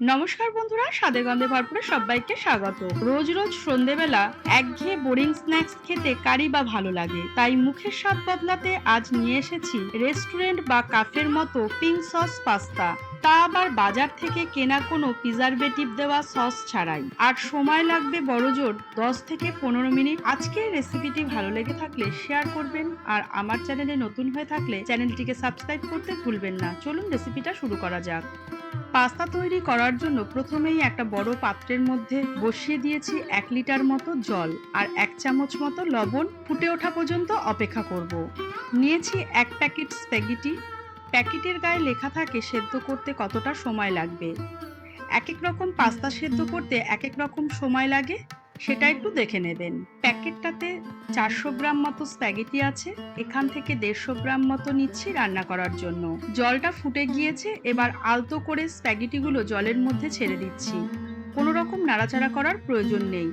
নমস্কার বন্ধুরা সাদে গন্ধে ভরপুরে সবাইকে স্বাগত। রোজ রোজ সন্ধেবেলা একঘেয়ে বোরিং স্ন্যাক্স খেতে কারি বা ভালো লাগে? তাই মুখের স্বাদ বদলাতে আজ নিয়ে এসেছি রেস্টুরেন্ট বা কাফের মতো পিঙ্ক সস পাস্তা তা আবার বাজার থেকে কেনা কোনো প্রিজারভেটিভ দেওয়া সস ছাড়াই। আর সময় লাগবে বড়জোর দশ থেকে পনেরো মিনিট। আজকের রেসিপিটি ভালো লেগে থাকলে শেয়ার করবেন। আর আমার চ্যানেলে নতুন হয়ে থাকলে চ্যানেলটিকে সাবস্ক্রাইব করতে ভুলবেন না। চলুন রেসিপিটা শুরু করা যাক। পাস্তা তৈরি করার জন্য প্রথমেই একটা বড় পাত্রের মধ্যে বসিয়ে দিয়েছি এক লিটার মতো জল আর এক চামচ মতো লবণ। ফুটে ওঠা পর্যন্ত অপেক্ষা করব। নিয়েছি এক প্যাকেট স্প্যাগেটি প্যাকেটের গায়ে লেখা থাকে সেদ্ধ করতে কতটা সময় লাগবে? এক এক রকম পাস্তা সেদ্ধ করতে এক এক রকম সময় লাগে? সেটা একটু দেখে নেবেন। প্যাকেটটাতে চারশো গ্রাম মতো স্প্যাগেটি আছে, এখান থেকে দেড়শো গ্রাম মতো নিচ্ছি রান্না করার জন্য। জলটা ফুটে গিয়েছে, এবার আলতো করে স্প্যাগেটিগুলো জলের মধ্যে ছেড়ে দিচ্ছি। কোনো রকম নাড়াচাড়া করার প্রয়োজন নেই।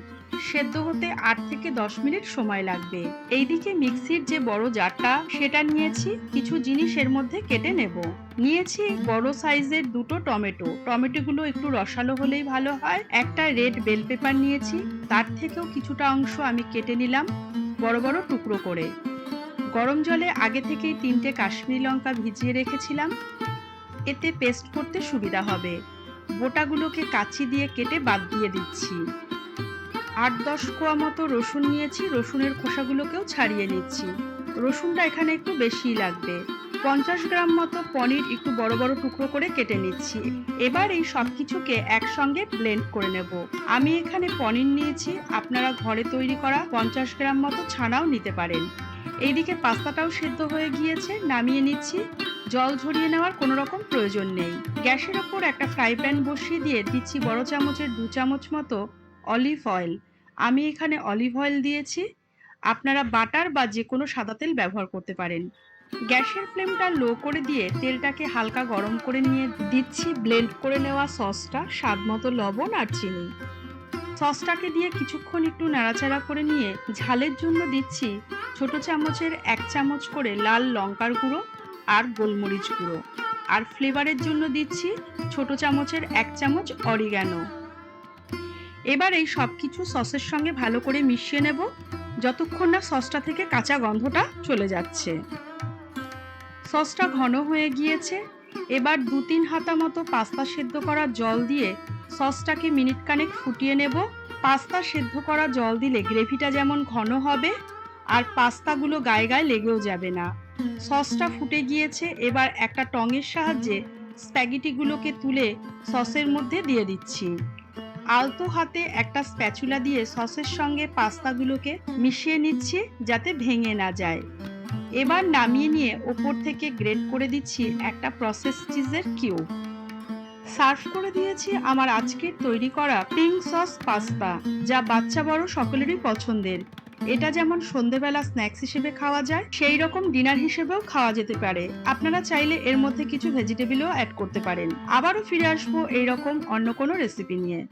সেদ্ধ হতে আট থেকে দশ মিনিট সময় লাগবে। এইদিকে মিক্সির যে বড় জারটা, সেটা নিয়েছি। কিছু জিনিস এর মধ্যে কেটে নেব। নিয়েছি বড় সাইজের দুটো টমেটো। টমেটোগুলো একটু রসালো হলেই ভালো হয়। একটা রেড বেল পেপার নিয়েছি। তার থেকেও কিছুটা অংশ আমি কেটে নিলাম বড় বড় টুকরো করে। গরম জলে আগে থেকেই তিনটে কাশ্মীরি লঙ্কা ভিজিয়ে রেখেছিলাম। এতে পেস্ট করতে সুবিধা হবে। বোটাগুলোকে কাচি দিয়ে কেটে বাদ দিয়ে দিচ্ছি। আট দশ কোয়া মতো রসুন নিয়েছি, রসুনের খোসাগুলোকেও ছাড়িয়ে নিচ্ছি। রসুনটা এখানে একটু বেশিই লাগবে। পঞ্চাশ গ্রাম মতো পনির একটু বড় বড় টুকরো করে কেটে নিচ্ছি। এবার এই সব কিছুকে একসঙ্গে ব্লেন্ড করে নেব। আমি এখানে পনির নিয়েছি, আপনারা ঘরে তৈরি করা পঞ্চাশ গ্রাম মতো ছানাও নিতে পারেন। এইদিকে পাস্তাটাও সেদ্ধ হয়ে গিয়েছে, নামিয়ে নিচ্ছি। জল ঝরিয়ে নেওয়ার কোনো রকম প্রয়োজন নেই। গ্যাসের ওপর একটা ফ্রাই প্যান বসিয়ে দিয়ে দিচ্ছি বড় চামচের দু চামচ মতো অলিভ অয়েল। আমি এখানে অলিভ অয়েল দিয়েছি। আপনারা বাটার বা যে কোনো সাদা তেল ব্যবহার করতে পারেন। গ্যাসের ফ্লেমটা লো করে দিয়ে তেলটাকে হালকা গরম করে নিয়ে দিচ্ছি। ব্লেন্ড করে নেওয়া সসটা, স্বাদ মতো লবণ আর চিনি। সসটাকে দিয়ে কিছুক্ষণ একটু নাড়াচাড়া করে নিয়ে ঝালের জন্য দিচ্ছি ছোট চামচের এক চামচ করে লাল লঙ্কার গুঁড়ো আর গোলমরিচ গুঁড়ো। আর ফ্লেভারের জন্য দিচ্ছি ছোট চামচের এক চামচ অরিগ্যানো। এবার এই সব কিছু সসের সঙ্গে ভালো করে মিশিয়ে নেব, যতক্ষণ না সসটা থেকে কাঁচা গন্ধটা চলে যাচ্ছে। সসটা ঘন হয়ে গিয়েছে, এবার দু তিন হাতা মতো পাস্তা সেদ্ধ করা জল দিয়ে সসটাকে মিনিট কানেক ফুটিয়ে নেব। পাস্তা সেদ্ধ করা জল দিলে গ্রেভিটা যেমন ঘন হবে, আর পাস্তাগুলো গায়ে গায়ে লেগেও যাবে না। সসটা ফুটে গিয়েছে, এবার একটা টঙের সাহায্যে স্প্যাগেটিগুলোকে তুলে সসের মধ্যে দিয়ে দিচ্ছি। আলতো হাতে একটা স্প্যাচুলা দিয়ে সসের সঙ্গে পাস্তাগুলোকে মিশিয়ে নিচ্ছি যাতে ভেঙে না যায়। এবার নামিয়ে নিয়ে ওপর থেকে গ্রেট করে দিচ্ছি একটা প্রসেস চিজের কিউব সার্ভ করে দিয়েছি আমার আজকের তৈরি করা পিঙ্ক সস পাস্তা যা বাচ্চা বড় সকলেরই পছন্দের। এটা যেমন সন্ধেবেলা স্ন্যাক্স হিসেবে খাওয়া যায়, সেই রকম ডিনার হিসেবেও খাওয়া যেতে পারে। আপনারা চাইলে এর মধ্যে কিছু ভেজিটেবলও অ্যাড করতে পারেন। আবারও ফিরে আসব এইরকম অন্য কোনো রেসিপি নিয়ে।